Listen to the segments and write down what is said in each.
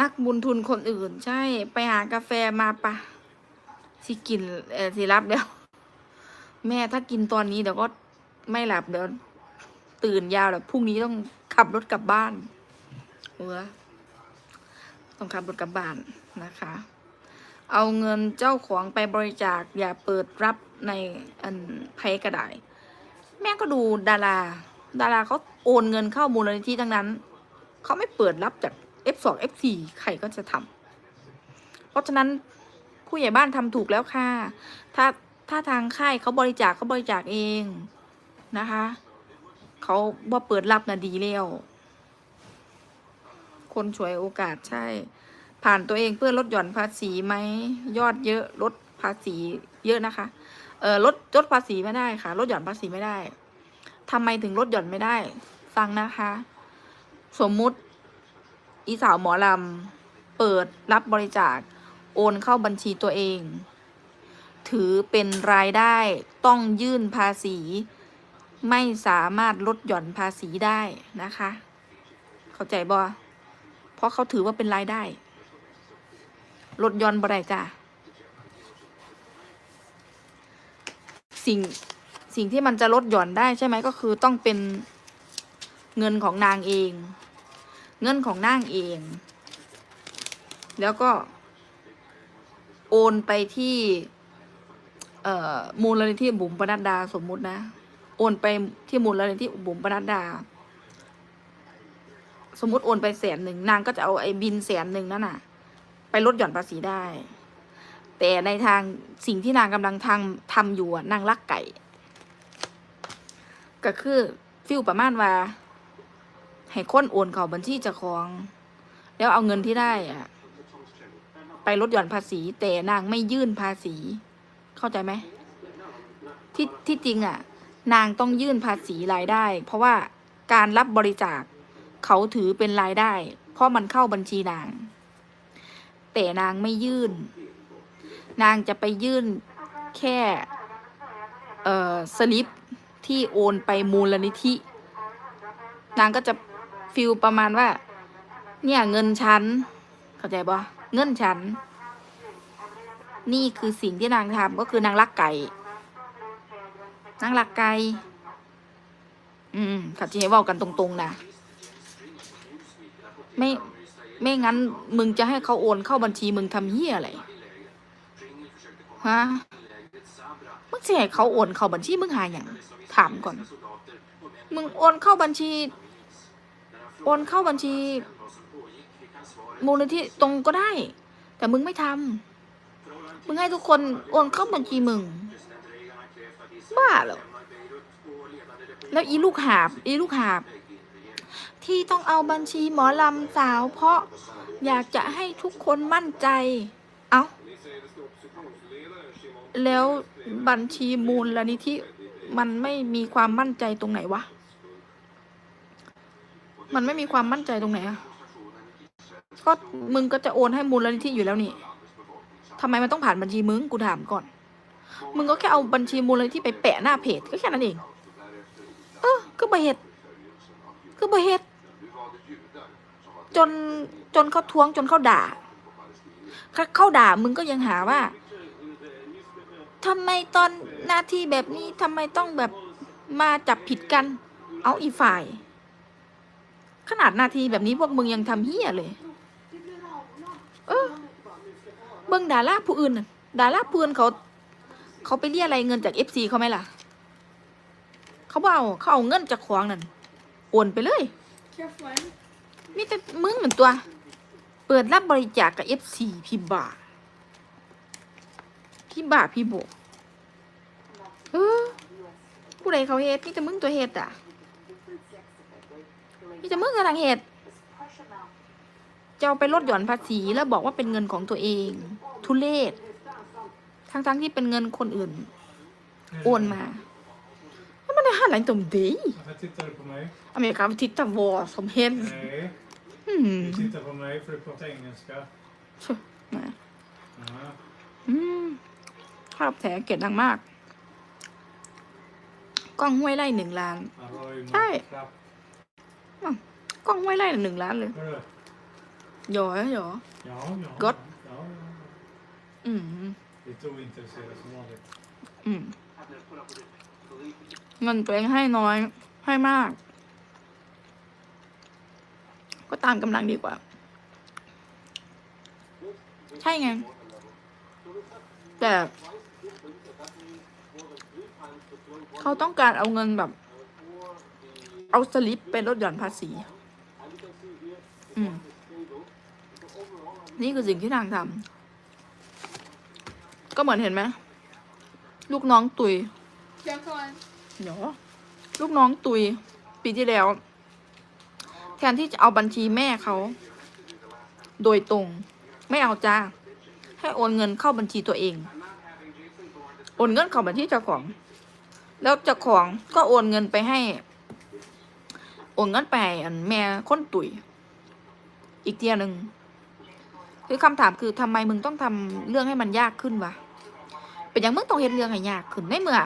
นักบุญทุนคนอื่น ใช่ ไปหากาแฟมาปะสิกินเออสิรับเดี๋ยว แม่ถ้ากินตอนนี้เดี๋ยวก็ไม่หลับเดี๋ยวตื่นยาวแบบพรุ่งนี้ต้องขับรถกลับบ้านเออต้องขับรถกลับบ้านนะคะ เอาเงินเจ้าของไปบริจาคอย่าเปิดรับในอันไพกระไดแม่ก็ดูดารา ดาราเขาโอนเงินเข้ามูลนิธิทั้งนั้น เขาไม่เปิดรับจาก F2 F4 ใครก็จะทำเพราะฉะนั้นผู้ใหญ่บ้านทำถูกแล้วค่ะ ถ้าถ้าทางค่ายเขาบริจาคเขาบริจาคเองนะคะเขาบ่เปิดรับนะดีแล้วคนช่วยโอกาสใช่ ผ่านตัวเองเพื่อลดหย่อนภาษีไหมยอดเยอะลดภาษีเยอะนะคะ เออลดลดภาษีไม่ได้ค่ะลดหย่อนภาษีไม่ได้ทำไมถึงลดหย่อนไม่ได้ ฟังนะคะ สมมุติ อีสาวหมอลำ เปิดรับบริจาค โอนเข้าบัญชีตัวเอง ถือเป็นรายได้ต้องยื่นภาษี ไม่สามารถลดหย่อนภาษีได้นะคะ เข้าใจบ่เพราะเขาถือว่าเป็นรายได้ ลดหย่อนบ่ได้จ้ะสิ่งสิ่งที่มันจะลดหย่อนได้ใช่ไหมก็คือต้องเป็นเงินของนางเอง เงินของนางเอง แล้วก็โอนไปที่ เอ่อมูลนิธิบุ๋มปนัดดาสมมุตินะ โอนไปที่มูลนิธิบุ๋มปนัดดา สมมุติโอนไปแสนหนึ่งนางก็จะเอาไอ้บินแสนหนึ่งนั่นน่ะ ไปลดหย่อนภาษีได้ แต่ในทางสิ่งที่นางกำลังทำทำอยู่นางลักไก่ ก็คือฟิลประมาณว่า ให้คนโอนเข้าบัญชีเจ้าของ แล้วเอาเงินที่ได้อะไปลดหย่อนภาษี แต่นางไม่ยื่นภาษี เข้าใจไหมที่ที่จริงอะ นางต้องยื่นภาษีรายได้ เพราะว่าการรับบริจาคเขาถือเป็นรายได้ เพราะมันเข้าบัญชีนาง แต่นางไม่ยื่น นางจะไปยื่นแค่เอ่อสลิปที่โอนไปมูลนิธิ นางก็จะ ฟิลประมาณว่า เนี่ยเงินฉัน เข้าใจปะเงินฉัน นี่คือสิ่งที่นางทำก็คือนางรักไก่ นางรักไก่ อืมขัดจีให้เว่ากันตรงๆนะไม่ไม่งั้นมึงจะให้เขาโอนเข้าบัญชีมึงทำเหี้ยอะไรฮะมึงจะให้เขาโอนเข้าบัญชีมึงหาอย่างถามก่อน มึงโอนเข้าบัญชี โอนเข้าบัญชี มูลนิธิตรงก็ได้ แต่มึงไม่ทำมึงให้ทุกคนโอนเข้าบัญชีมึง บ้าเหรอแล้วอีลูกหาบอีลูกหาบ ที่ต้องเอาบัญชีหมอลำสาว เพราะอยากจะให้ทุกคนมั่นใจ เอาแล้วบัญชีมูลนิธิมันไม่มีความมั่นใจตรงไหนวะ มันไม่มีความมั่นใจตรงไหนอะก็มึงก็จะโอนให้มูลนิธิอยู่แล้วนี่ทำไมมันต้องผ่านบัญชีมึงกูถามก่อน มึงก็แค่เอาบัญชีมูลนิธิไปแปะหน้าเพจก็แค่นั้นเอง เออก็บเหตุก็บเหตุจนจนเขาท้วงจนเขาด่าเขาด่ามึงก็ยังหาว่าทำไมตอนหน้าที่แบบนี้ทำไมต้องแบบมาจับผิดกัน เอาอีฝ่าย ขนาดนาทีแบบนี้พวกมึงยังทำเฮี้ยเลย เออเบิ่งดาราผู้อื่นน่ะดาราผู้อื่นเขา เขาไปเรียอะไรเงินจากเอฟซีเขาไหมล่ะ เขาเอาเขาเอาเงินจากของนั่นโอนไปเลยมีแต่มึงเหมือนตัว เปิดรับบริจาคกับเอฟซีพี่บ่าพี่บ่าพี่โบเออผู้ใดเขาเฮ็ดมีแต่มึงตัวเฮ็ดอะ มีแต่มึงกำลังเฮ็ดจะเอาไปลดหย่อนภาษีแล้วบอกว่าเป็นเงินของตัวเอง ทุเลศทั้งๆที่เป็นเงินคนอื่น โอนมาแล้วมัน handlar inte om dig. Varför tittar du på mig? Ja, Men jag kan titta vad som helst. Nej, Mm. du tittar på mig för du pratar engelska. Nej. Ja. อืมภาพแผลเกลียดดังมาก กล้องห้วยไร่หนึ่งล้าน Han har ju Nej. magklapp. กล้องห้วยไร่หนึ่งล้านเลย Hörru, หยอหยอ Ja, ja. Gott. Ja, ja. อืม Lite ointresserad som vanligt. อืมเงินตัวเองให้น้อย ให้มาก ก็ตามกำลังดีกว่า ใช่ไง แต่ เขาต้องการเอาเงินแบบ เอาสลิปไปลดหย่อนภาษี อืม นี่คือสิ่งที่นางทำ ก็เหมือนเห็นไหม ลูกน้องตุย เดี๋ยวก่อนเดี๋ยวลูกน้องตุย ปีที่แล้ว แทนที่จะเอาบัญชีแม่เขา โดยตรง ไม่เอาจ้า ให้โอนเงินเข้าบัญชีตัวเอง โอนเงินเข้าบัญชีเจ้าของ แล้วเจ้าของก็โอนเงินไปให้ โอนเงินไปอันแม่คนตุยอีกเทียหนึ่งคือคำถามคือทำไมมึงต้องทำเรื่องให้มันยากขึ้นวะ เป็นอย่างมึงต้องเห็นเรื่องให้ยากขึ้นในเมื่อ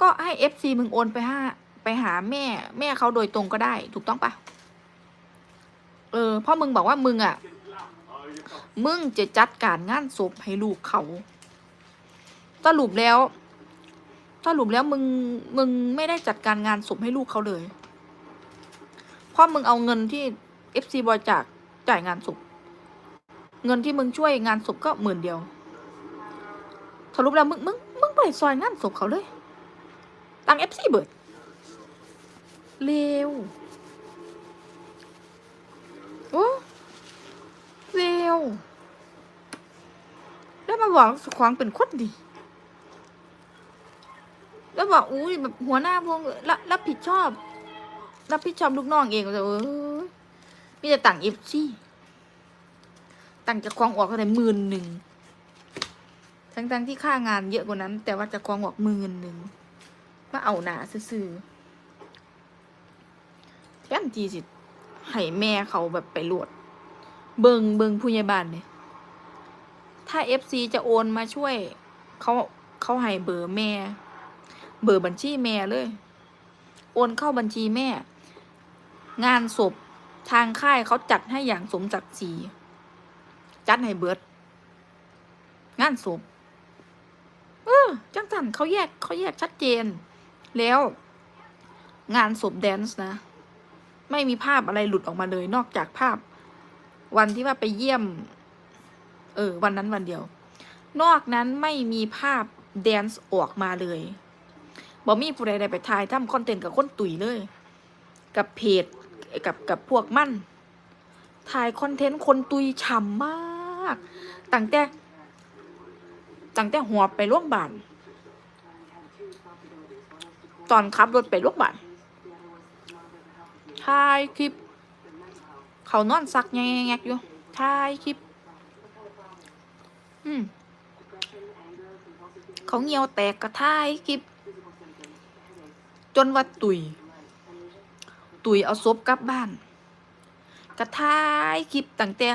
ก็ให้เอฟซีมึงโอนไปห้าไปหาแม่ แม่เขาโดยตรงก็ได้ ถูกต้องปะเออพราะมึงบอกว่ามึงอะ มึงจะจัดการงานศพให้ลูกเขาสรุปแล้วสรุปแล้วมึงมึงไม่ได้จัดการงานศพให้ลูกเขาเลย ราะมึงเอาเงินที่เอฟซีบริจาคจ่ายงานศพเงินที่มึงช่วยงานศพก็หมื่นเดียวสรุปแล้วมึงมึงมึงไปซอยงานศพเขาเลย ตังเอฟซีเบิดเร็วโอ้เร็วแล้วมาบอกขวางเป็นคนดี แล้วบอกอุ้ยแบบหัวหน้าวงรับรับผิดชอบ รับผิดชอบลูกน้องเองแต่เออมีแต่ตังเอฟซีตังจะควางออกเท่าไหร่หมื่นหนึ่งทั้งๆที่ค่างานเยอะกว่านั้น แต่ว่าจะควางออกหมื่นหนึ่งมาเอาหนาซื่อแทนทีสิให้แม่เขาแบบไปโหลดเบิงเบิงผู้ใหญ่บ้านเนี่ยถ้าเอฟซีจะโอนมาช่วย เขาเขาให้เบอร์แม่ เบอร์บัญชีแม่เลย โอนเข้าบัญชีแม่ งานศพทางค่ายเขาจัดให้อย่างสมศักดิ์ศรีจัดให้เบิดงานศพเออจังสันเขาแยกเขาแยกชัดเจน แล้ว งานศพแดนซ์นะ ไม่มีภาพอะไรหลุดออกมาเลย นอกจากภาพ วันที่ว่าไปเยี่ยม เออ วันนั้นวันเดียว นอกนั้นไม่มีภาพแดนซ์ออกมาเลยบอมี่ผู้ใดได้ไปถ่ายทำคอนเทนต์กับคนตุ๋ยเลย กับเพจ กับกับพวกมั่นถ่ายคอนเทนต์คนตุยฉ่ำมากตั้งแต่ตั้งแต่หัวไปโรงพยาบาลตอนขับรถไปโรงพยาบาลถ่ายคลิป เขานอนซักแงกๆอยู่ถ่ายคลิป อืมเขาเงียวแตกกระถ่ายคลิป จนว่าตุย ตุยเอาศพกลับบ้านกระถ่ายคลิปตั้งแต่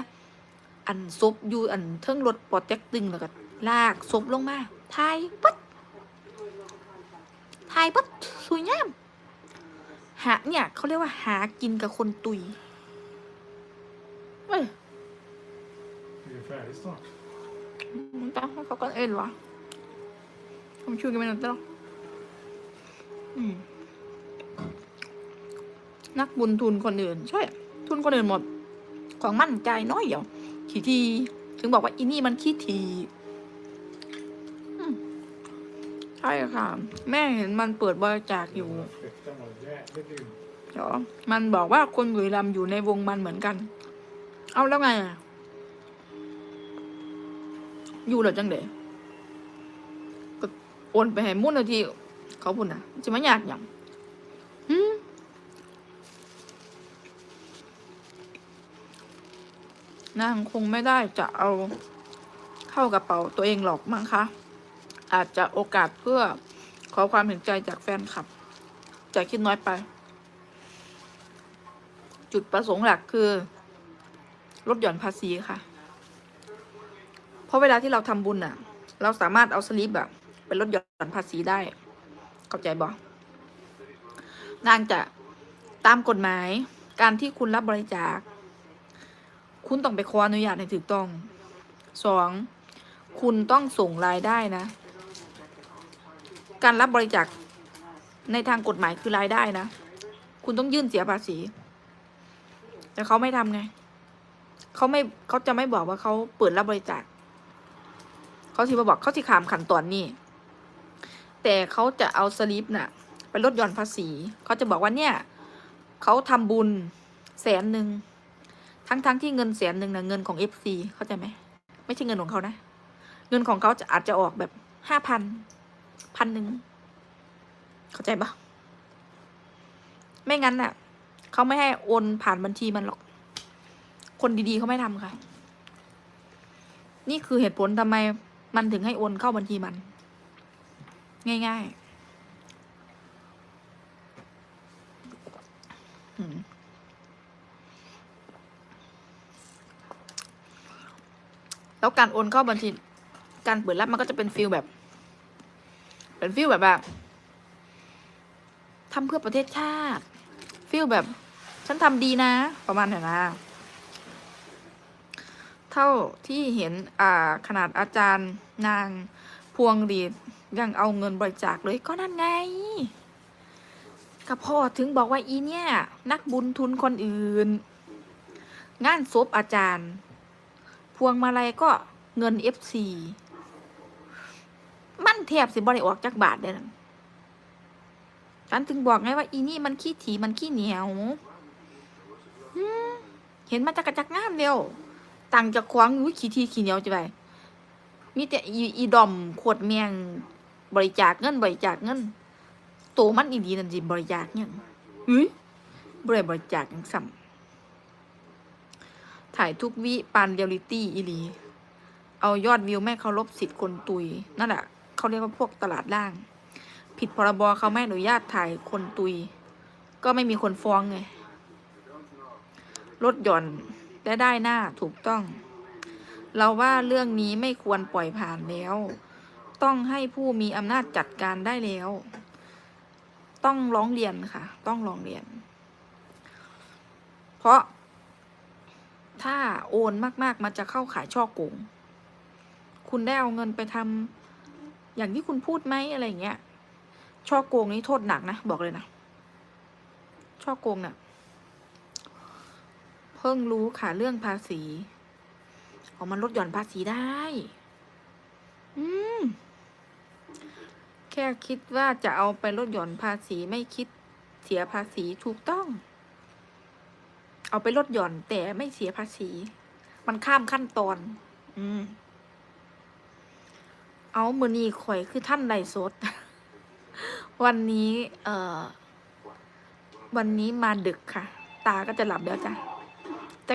อันศพอยู่อันเทิงรถปอดแจ็คตึงแล้วก็ลากศพลงมาทายปั๊ดทายปั๊ดสวยงามหาเนี่ยเขาเรียกว่าหากินกับคนตุยเอ้ย Vi är färdiga snart. มึงตาให้เขาก็เอ็ นักบุญทุนคนอื่น ใช่ ทุนคนอื่นหมด ของมั่นใจน้อยเดียวขี้ที ถึงบอกว่าอีนี่มันขี้ทีใช่ค่ะ แม่เห็นมันเปิดบริจาคอยู่เดี๋ยวมันบอกว่าคนบุรีรัมอยู่ในวงมันเหมือนกัน เอาแล้วไงอยู่เหรอจังเดะก็โอนไปให้มูลนิธิเขาพุ่นนะจะไม่ยากอย่างหืม นางคงไม่ได้จะเอาเข้ากระเป๋าตัวเองหรอกมั้งคะ อาจจะโอกาสเพื่อขอความเห็นใจจากแฟนคลับจะคิดน้อยไป จุดประสงค์หลักคือลดหย่อนภาษีค่ะ เพราะเวลาที่เราทำบุญอะ เราสามารถเอาสลิปแบบไปลดหย่อนภาษีได้เข้าใจบ่นางจะตามกฎหมายการที่คุณรับบริจาค คุณต้องไปขออนุญาตให้ถูกต้องสองคุณต้องส่งรายได้นะ การรับบริจาคในทางกฎหมายคือรายได้นะ คุณต้องยื่นเสียภาษี แต่เขาไม่ทำไงเขาไม่เขาจะไม่บอกว่าเขาเปิดรับบริจาคเขาสิมาบอกเขาสิขามขันตอนนี้ แต่เขาจะเอาสลิปน่ะไปลดหย่อนภาษีเขาจะบอกว่าเนี่ยเขาทำบุญแสนหนึ่ง ทั้งๆทที่เงินแสนหนึ่งนะเงินของเอฟซีเข้าใจไหมไม่ใช่เงินของเขานะ เงินของเขาจะอาจจะออกแบบห้าพันพันหนึ่งเข้าใจปะไม่งั้นน่ะเขาไม่ให้โอนผ่านบัญชีมันหรอก คนดีๆเขาไม่ทำค่ะ นี่คือเหตุผลทำไมมันถึงให้โอนเข้าบัญชีมัน ง่าย ๆ แล้วการโอนเข้าบัญชีการเปิดรับมันก็จะเป็นฟิลแบบ เป็นฟิลแบบแบบทำเพื่อประเทศชาติฟิลแบบ ฉันทำดีนะ ประมาณนี้นะเท่าที่เห็นอ่าขนาดอาจารย์นางพวงหรียังเอาเงินบริจาคเลยก็นั่นไงก็พ่อถึงบอกว่าอีเนี่ย นักบุญทุนคนอื่น งานศพอาจารย์ พวงมาลัยก็เงินเอฟซีมันแทบสิบริออกจากบาทเด้นะฉันถึงบอกไงว่า อีนี่มันขี้ถีมันขี้เหนียวเห็นมันจะกระจักงามเร็วตังค์จะควางอุ้ยขี้ทีขี้เหนียวจะไปมีแต่อีอีดอมขวดเมียงบริจาคเงินบริจาคเงินโตมันอีดีนั่นสิบริจาคเนี่ยเฮ้ยบริบริจาคยังซ้ำ ถ่ายทุกวิปานเรียลิตี้อีหลี เอายอดวิวแม่เคารพสิทธิ์คนตุย นั่นแหละเขาเรียกว่าพวกตลาดล่าง ผิดพรบเขาไม่อนุญาตถ่ายคนตุย ก็ไม่มีคนฟ้องไงลดหย่อนและได้หน้าถูกต้อง เราว่าเรื่องนี้ไม่ควรปล่อยผ่านแล้ว ต้องให้ผู้มีอำนาจจัดการได้แล้ว ต้องร้องเรียนค่ะ ต้องร้องเรียน เพราะ ถ้าโอนมากๆ มันจะเข้าขายช่อโกง คุณได้เอาเงินไปทำอย่างที่คุณพูดไหมอะไรเงี้ย ช่อโกงนี้โทษหนักนะ บอกเลยนะ ช่อโกงเนะ่ะเพิ่งรู้ค่ะเรื่องภาษีออกมันลดหย่อนภาษีได้ อืม แค่คิดว่าจะเอาไปลดหย่อนภาษีไม่คิดเสียภาษีถูกต้อง เอาไปลดหย่อนแต่ไม่เสียภาษี มันข้ามขั้นตอน อืม เอามือนีข่อยคือท่านไดสด วันนี้ เอ่อ วันนี้มาดึกค่ะ ตาก็จะหลับแล้วจ้ะ